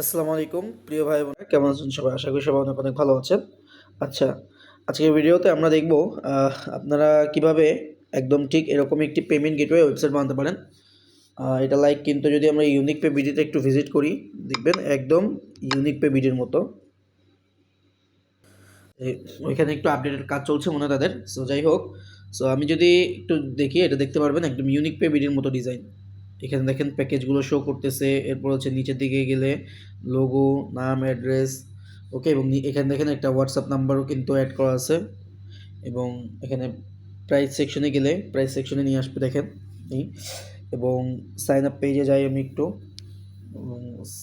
আসসালামু আলাইকুম, প্রিয় ভাই বোনেরা, কেমন আছেন সবাই? আশা করি সবাই অনেক অনেক ভালো আছেন। আচ্ছা আজকের ভিডিওতে আমরা দেখব আপনারা কীভাবে একদম ঠিক এরকম একটি পেমেন্ট গেটওয়ে ওয়েবসাইট বানাতে পারেন। এটা লাইক কিন্তু যদি আমরা ইউনিক পে বিডিতে একটু ভিজিট করি, দেখবেন একদম ইউনিক পে বিডির মতো। ওইখানে একটু আপডেটের কাজ চলছে মনে তাদের। সো যাই হোক সো আমি যদি একটু দেখি, এটা দেখতে পারবেন, একদম ইউনিক পে বিডির মতো ডিজাইন এখানে দেখেন প্যাকেজগুলো শো করতেছে। এরপর হচ্ছে নিচের দিকে গেলে লোগো নাম অ্যাড্রেস ওকে এবং এখানে দেখেন একটা হোয়াটসঅ্যাপ নাম্বারও কিন্তু অ্যাড করা আছে। এবং এখানে প্রাইস সেকশনে গেলে প্রাইস সেকশনে নিয়ে আসবে দেখেন। এই। এবং সাইন আপ পেজে যাই আমি একটু।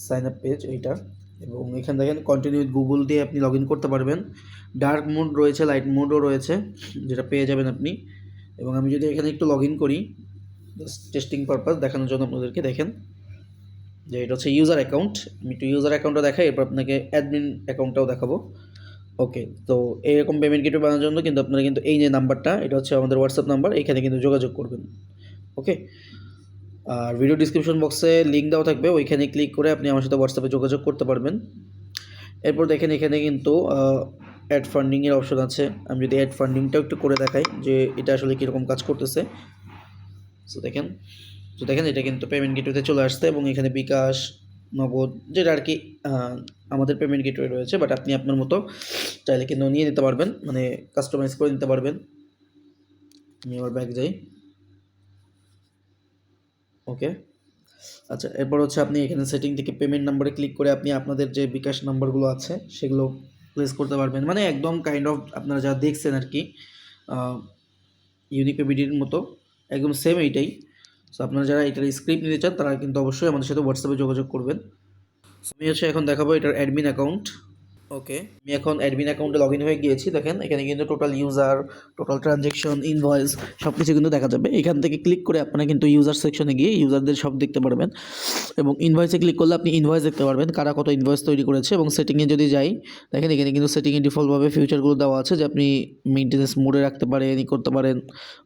সাইন আপ পেজ এইটা। এবং এখানে দেখেন কন্টিনিউ গুগল দিয়ে আপনি লগ করতে পারবেন। ডার্ক মোড রয়েছে লাইট মোডও রয়েছে, যেটা পেয়ে যাবেন আপনি। এবং আমি যদি এখানে একটু লগ করি টেস্টিং পারপাস দেখানোর জন্য আপনাদেরকে দেখেন যে এটা হচ্ছে ইউজার অ্যাকাউন্ট আমি একটু ইউজার অ্যাকাউন্টটা দেখাই, এরপর আপনাকে অ্যাডমিন অ্যাকাউন্টটাও দেখাবো। ওকে তো এইরকম পেমেন্ট গেটওয়ে বানানোর জন্য কিন্তু আপনারা কিন্তু এই যে নাম্বারটা, এটা হচ্ছে আমাদের হোয়াটসঅ্যাপ নাম্বার, এখানে কিন্তু যোগাযোগ করবেন। ওকে আর ভিডিও ডিসক্রিপশন বক্সে লিঙ্ক দেওয়া থাকবে, ওইখানে ক্লিক করে আপনি আমার সাথে হোয়াটসঅ্যাপে যোগাযোগ করতে পারবেন। এরপর দেখেন এখানে কিন্তু অ্যাড ফান্ডিংয়ের অপশন আছে। আমি যদি অ্যাড ফান্ডিংটাও একটু করে দেখাই যে এটা আসলে কীরকম কাজ করতেছে। সো দেখেন। তো দেখেন, এটা কিন্তু পেমেন্ট গেটওয়েতে চলে আসছে এবং এখানে বিকাশ, নগদ, যেটা আর কি আমাদের পেমেন্ট গেটওয়ে রয়েছে বাট আপনি আপনার মতো চাইলে কিন্তু নিয়ে নিতে পারবেন মানে কাস্টমাইজ করে নিতে পারবেন। আমি ব্যাগ যাই। ওকে আচ্ছা এরপর হচ্ছে আপনি এখানে সেটিং থেকে পেমেন্ট নাম্বারে ক্লিক করে আপনি আপনাদের যে বিকাশ নাম্বারগুলো আছে, সেগুলো প্লেস করতে পারবেন। মানে একদম কাইন্ড অফ আপনারা যা দেখছেন আর কি ইউনিক বিডির মতো। একদম সেম এইটাই। সো আপনারা যারা এটার স্ক্রিপ্ট নিতে চান, তারা কিন্তু অবশ্যই আমাদের সাথে হোয়াটসঅ্যাপে যোগাযোগ করবেন। আমি হচ্ছে এখন দেখাবো এটার অ্যাডমিন অ্যাকাউন্ট ওকে আমি এখন অ্যাডমিন অ্যাকাউন্টে লগ ইন হয়ে গিয়েছি, দেখেন। এখানে কিন্তু total user total transaction invoice সব কিছু কিন্তু দেখা যাবে। এখান থেকে ক্লিক করে আপনারা কিন্তু ইউজার সেকশনে গিয়ে ইউজারদের সব দেখতে পারবেন। এবং ইনভয়েসে ক্লিক করলে আপনি ইনভয়েস দেখতে পারবেন, কারা কত ইনভয়েস তৈরি করেছে। এবং সেটিংয়ে যদি যাই, দেখেন, এখানে কিন্তু সেটিংয়ে ডিফল্টভাবে ফিউচারগুলো দেওয়া আছে, যে আপনি মেনটেন্যান্স মোডে রাখতে পারেন ই করতে পারেন।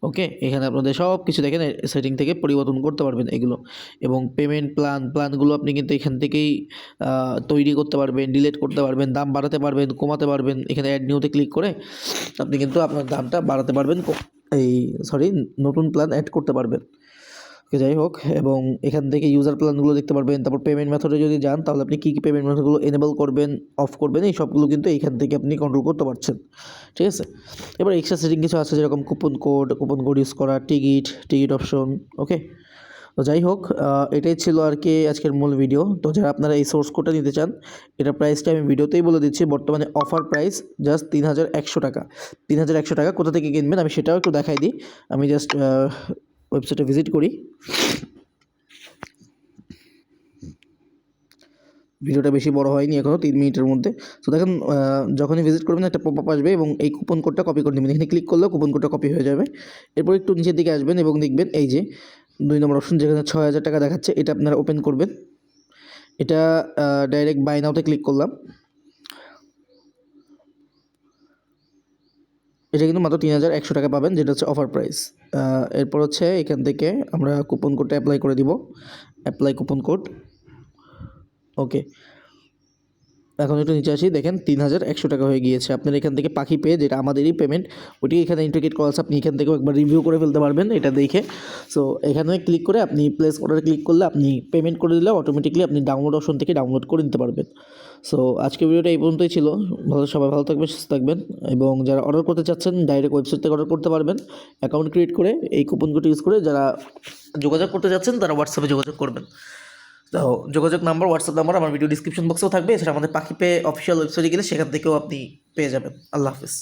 ওকে এখানে আপনাদের সব কিছু দেখেন সেটিং থেকে পরিবর্তন করতে পারবেন এগুলো। এবং পেমেন্ট প্ল্যান প্ল্যানগুলো আপনি কিন্তু এখান থেকেই তৈরি করতে পারবেন ডিলিট করতে পারবেন, দাম বাড়াতে পারবেন, কমাতে পারবেন, এখানে অ্যাড নিউতে ক্লিক করে আপনি কিন্তু আপনার দামটা বাড়াতে পারবেন এই সরি নতুন প্ল্যান অ্যাড করতে পারবেন। যাই হোক, এবং এখান থেকে ইউজার প্ল্যানগুলো দেখতে পারবেন, তারপর পেমেন্ট মেথডে যদি যান, তাহলে আপনি কী কী পেমেন্ট মেথডগুলো এনেবল করবেন অফ করবেন, এই সবগুলো কিন্তু এইখান থেকে আপনি কন্ট্রোল করতে পারছেন। ঠিক আছে? এবার এক্সট্রা সেটিং কিছু আছে যেরকম coupon code coupon code use করা টিকিট টিকিট অপশন ওকে তো যাই হোক এটাই ছিল আর কি আজকের মূল ভিডিও তো যারা আপনারা এই সোর্স কোডটা নিতে চান এটা প্রাইসটা আমি ভিডিওতেই বলে দিচ্ছি, বর্তমানে অফার প্রাইস জাস্ট তিন হাজার একশো টাকা। তিন হাজার একশো টাকা কোথা থেকে কিনবেন আমি সেটাও একটু দেখাই দিই। আমি জাস্ট ওয়েবসাইটে ভিজিট করি। ভিডিওটা বেশি বড় হয়নি এখনও তিন মিনিটের মধ্যে। তো দেখেন যখনই ভিজিট করবেন একটা পপ আপ আসবে এবং এই কুপন কোডটা কপি করে নেবেন। এখানে ক্লিক করলেও কুপন কোডটা কপি হয়ে যাবে। এরপর একটু নিচের দিকে আসবেন এবং দেখবেন এই যে দুই নম্বর অপশন যেখানে ছয় হাজার টাকা দেখাচ্ছে, এটা আপনারা ওপেন করবেন। এটা ডাইরেক্ট বাই নাওতে ক্লিক করলাম। এটা কিন্তু মাত্র তিন হাজার একশো টাকা পাবেন, যেটা হচ্ছে অফার প্রাইস এরপর হচ্ছে এখান থেকে আমরা কুপন কোডটা অ্যাপ্লাই করে দিব। অ্যাপ্লাই কুপন কোড ওকে এখন একটু নিচে আসি, দেখেন তিন হাজার একশো টাকা হয়ে গিয়েছে। আপনার এখান থেকে পাখি পেয়ে যেটা আমাদেরই পেমেন্ট ওটি এখানে ইন্টিগ্রেট করা আছে, আপনি এখান থেকেও একবার রিভিউ করে ফেলতে পারবেন এটা দেখে। সো এখানে ক্লিক করে আপনি প্লেস অর্ডার ক্লিক করলে আপনি পেমেন্ট করে দিলে অটোমেটিকলি আপনি ডাউনলোড অপশন থেকে ডাউনলোড করে নিতে পারবেন। সো আজকের ভিডিওটা এই পর্যন্তই ছিল। ভালো সবাই ভালো থাকবেন, সুস্থ থাকবেন। এবং যারা অর্ডার করতে চাচ্ছেন ডাইরেক্ট ওয়েবসাইট থেকে অর্ডার করতে পারবেন। অ্যাকাউন্ট ক্রিয়েট করে এই কুপন কোড ইউজ করে যারা যোগাযোগ করতে যাচ্ছেন, তারা হোয়াটসঅ্যাপে যোগাযোগ করবেন। তো যোগাযোগ নাম্বার হোয়াটসঅ্যাপ নাম্বার আমার ভিডিও ডিসক্রিপশন বক্সেও থাকবে। এছাড়া আমাদের পাখি পে অফিসিয়াল ওয়েবসাইটে গেলে সেখান থেকেও আপনি পেয়ে যাবেন। আল্লাহ হাফিজ।